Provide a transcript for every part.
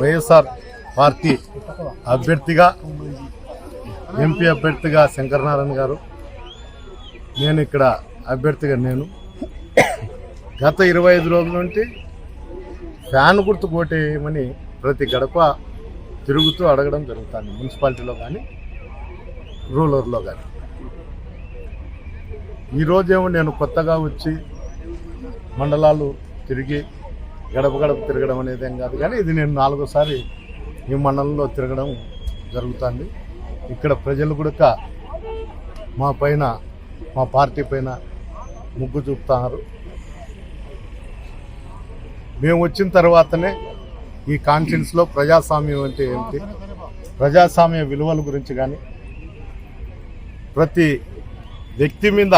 YSR party అభ్యర్థిగా MP అభ్యర్థిగా శంకరనారాయణ గారు. నేను ఇక్కడ అభ్యర్థిగా నేను. గత ఇరవై ఐదు రోజుల నుండి ఫ్యాన్ గుర్తు కోటేయమని ప్రతి గడప తిరుగుతూ అడగడం జరుగుతుంది మున్సిపాలిటీలో కానీ రూరల్లో కానీ ఈరోజేమో నేను కొత్తగా వచ్చి మండలాలు తిరిగి గడప గడప తిరగడం అనేది ఏం కాదు. కానీ ఇది నేను నాలుగోసారి ఈ మండలంలో తిరగడం జరుగుతుంది. ఇక్కడ ప్రజలు కూడా మా పైన మా పార్టీ పైన ముగ్గు చూపుతున్నారు. మేము వచ్చిన తర్వాతనే ఈ కాన్ఫరెన్స్లో ప్రజాస్వామ్యం అంటే ఏంటి? ప్రజాస్వామ్య విలువల గురించి కానీ ప్రతి వ్యక్తి మీద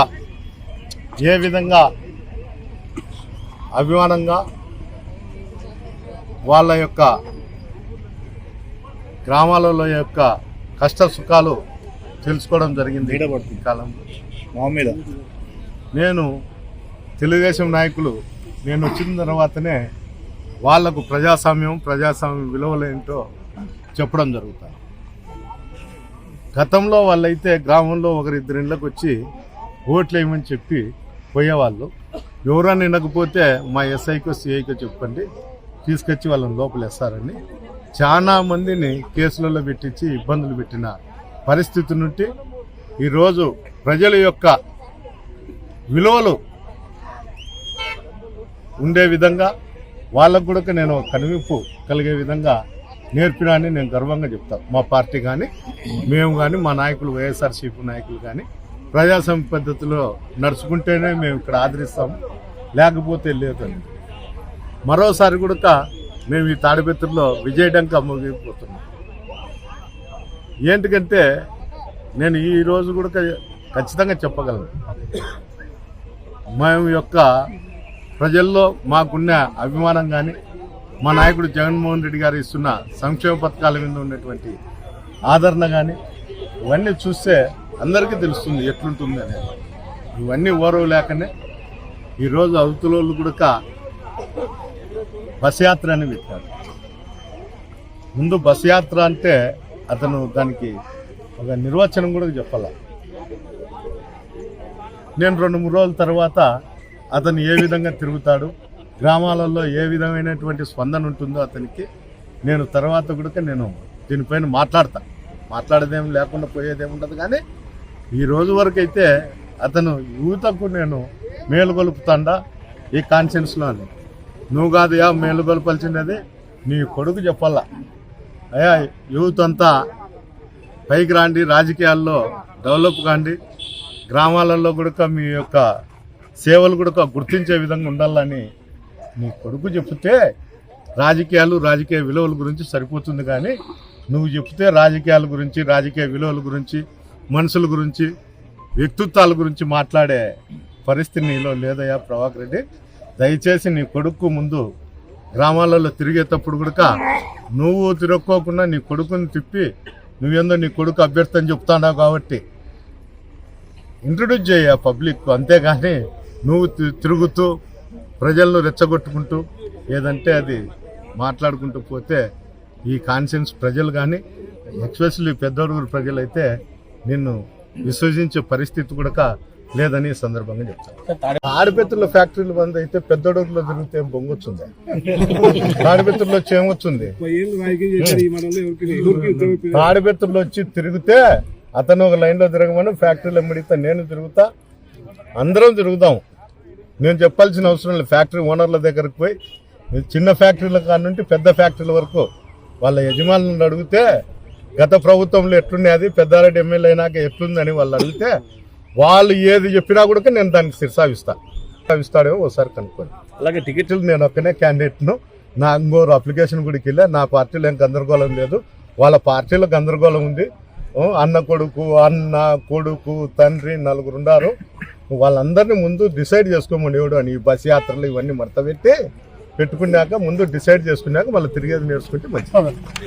ఏ విధంగా అభిమానంగా వాళ్ళ యొక్క గ్రామాలలో యొక్క కష్ట సుఖాలు తెలుసుకోవడం జరిగింది ఈ కాలంలో మామూలు నేను తెలుగుదేశం నాయకులు నేను వచ్చిన తర్వాతనే వాళ్ళకు ప్రజాస్వామ్యం ప్రజాస్వామ్యం విలువలు ఏంటో చెప్పడం జరుగుతుంది గతంలో వాళ్ళైతే గ్రామంలో ఒకరిద్దరు ఇళ్ళకి వచ్చి ఓట్లు వేయమని చెప్పి పోయేవాళ్ళు. ఎవరన్నా వినకపోతే మా ఎస్ఐకో సిఐకో చెప్పండి. తీసుకొచ్చి వాళ్ళని లోపలేస్తారని చాలా మందిని కేసులలో పెట్టించి ఇబ్బందులు పెట్టిన పరిస్థితి నుండి ఈరోజు ప్రజల యొక్క విలువలు ఉండే విధంగా వాళ్ళకు కూడా నేను కనువింపు కలిగే విధంగా నేర్పినాన్ని నేను గర్వంగా చెప్తాను మా పార్టీ కానీ మేము కానీ మా నాయకులు వైఎస్ఆర్సీపీ నాయకులు కానీ ప్రజాస్వామ్య పద్ధతిలో నడుచుకుంటేనే మేము ఇక్కడ ఆదరిస్తాము. లేకపోతే లేదని మరోసారి కూడా మేము ఈ తాడిపత్రిలో విజయడంక అమ్మగిపోతున్నాం ఏంటికంటే నేను ఈ రోజు కూడా ఖచ్చితంగా చెప్పగలను. మేము యొక్క ప్రజల్లో మాకున్న అభిమానం కానీ మా నాయకుడు జగన్మోహన్ రెడ్డి గారు ఇస్తున్న సంక్షేమ పథకాల మీద ఉన్నటువంటి ఆదరణ కానీ ఇవన్నీ చూస్తే అందరికీ తెలుస్తుంది ఎట్లుంటుంది అనేది. ఇవన్నీ ఓరవ లేకనే ఈరోజు అవతలోళ్ళు కూడా బస్ యాత్ర అని పెట్టారు. ముందు బస్ యాత్ర అంటే అతను దానికి ఒక నిర్వచనం కూడా చెప్పాల. నేను రెండు మూడు రోజుల తర్వాత అతను ఏ విధంగా తిరుగుతాడు గ్రామాలలో ఏ విధమైనటువంటి స్పందన ఉంటుందో అతనికి నేను తర్వాత కూడా నేను దీనిపైన మాట్లాడతా. మాట్లాడేదేం లేకుండా పోయేదేం ఉండదు కానీ ఈ రోజు వరకు అయితే అతను యువతకు నేను మేలుగొలుపుతాండా ఈ కాన్షియన్స్లో అని నువ్వు కాదుయా మేలుగొలపాల్సినది నీ కొడుకు చెప్పాలా? అయ్యా యూత్ అంతా పైకి రాండి రాజకీయాల్లో డెవలప్ కాండి. గ్రామాలలో కూడా మీ యొక్క సేవలు కూడా గుర్తించే విధంగా ఉండాలని నీ కొడుకు చెప్తే రాజకీయాలు రాజకీయ విలువల గురించి సరిపోతుంది కానీ నువ్వు చెప్తే రాజకీయాల గురించి రాజకీయ విలువల గురించి మనుషుల గురించి వ్యక్తిత్వాల గురించి మాట్లాడే పరిస్థితి నీలో లేదయ్యా ప్రభాకర్ రెడ్డి. దయచేసి నీ కొడుకు ముందు గ్రామాలలో తిరిగేటప్పుడు కూడా నువ్వు తిరక్కోకుండా నీ కొడుకుని తిప్పి నువ్వేందో నీ కొడుకు అభ్యర్థి అని చెప్తాడావు కాబట్టి ఇంట్రడ్యూస్ చేయ పబ్లిక్ అంతేగాని నువ్వు తి- తిరుగుతూ ప్రజలను రెచ్చగొట్టుకుంటూ ఏదంటే అది మాట్లాడుకుంటూ పోతే ఈ కాన్షియన్స్ ప్రజలు కానీ ఎక్స్పెషల్లీ పెద్దడుగురు ప్రజలైతే నిన్ను విశ్వసించే పరిస్థితి కూడా లేదని ఈ సందర్భంగా చెప్తాను. తాడిపెత్తుల ఫ్యాక్టరీలు బంద్ అయితే పెద్దడుగులో తిరిగితే ఏం బొంగొచ్చుంది తాడిపెత్తుల్లో వచ్చి ఏమొచ్చింది తాడిపెత్తుల్లో వచ్చి తిరిగితే అతను ఒక లైన్లో తిరగమని ఫ్యాక్టరీలో ఎమ్మడితే నేను తిరుగుతా అందరం తిరుగుదాం. నేను చెప్పాల్సిన అవసరం లేదు. ఫ్యాక్టరీ ఓనర్ల దగ్గరకు పోయి చిన్న ఫ్యాక్టరీల కాడ నుండి పెద్ద ఫ్యాక్టరీల వరకు వాళ్ళ యజమానులను అడిగితే గత ప్రభుత్వంలో ఎట్లున్నది పెద్దారెడ్డి ఎమ్మెల్యే అయినాక ఎట్లుందని వాళ్ళు అడిగితే వాళ్ళు ఏది చెప్పినా కూడా నేను దానికి శిరసావిస్తాను ఇస్తాడేమో ఒకసారి కనుక్కోండి. అలాగే టికెట్లు నేను ఒక్కనే క్యాండిడేట్ను. నా ఇంకోరు అప్లికేషన్ గుడికి వెళ్ళా. నా పార్టీలో ఏం గందరగోళం లేదు. వాళ్ళ పార్టీలో గందరగోళం ఉంది. అన్న కొడుకు అన్న కొడుకు తండ్రి నలుగురు ఉన్నారు వాళ్ళందరినీ ముందు డిసైడ్ చేసుకోమని ఎవడు అని ఈ బస్ యాత్రలు ఇవన్నీ మడత పెట్టి పెట్టుకున్నాక ముందు డిసైడ్ చేసుకున్నాక మళ్ళీ తిరిగేది నేర్చుకుంటే మంచిది.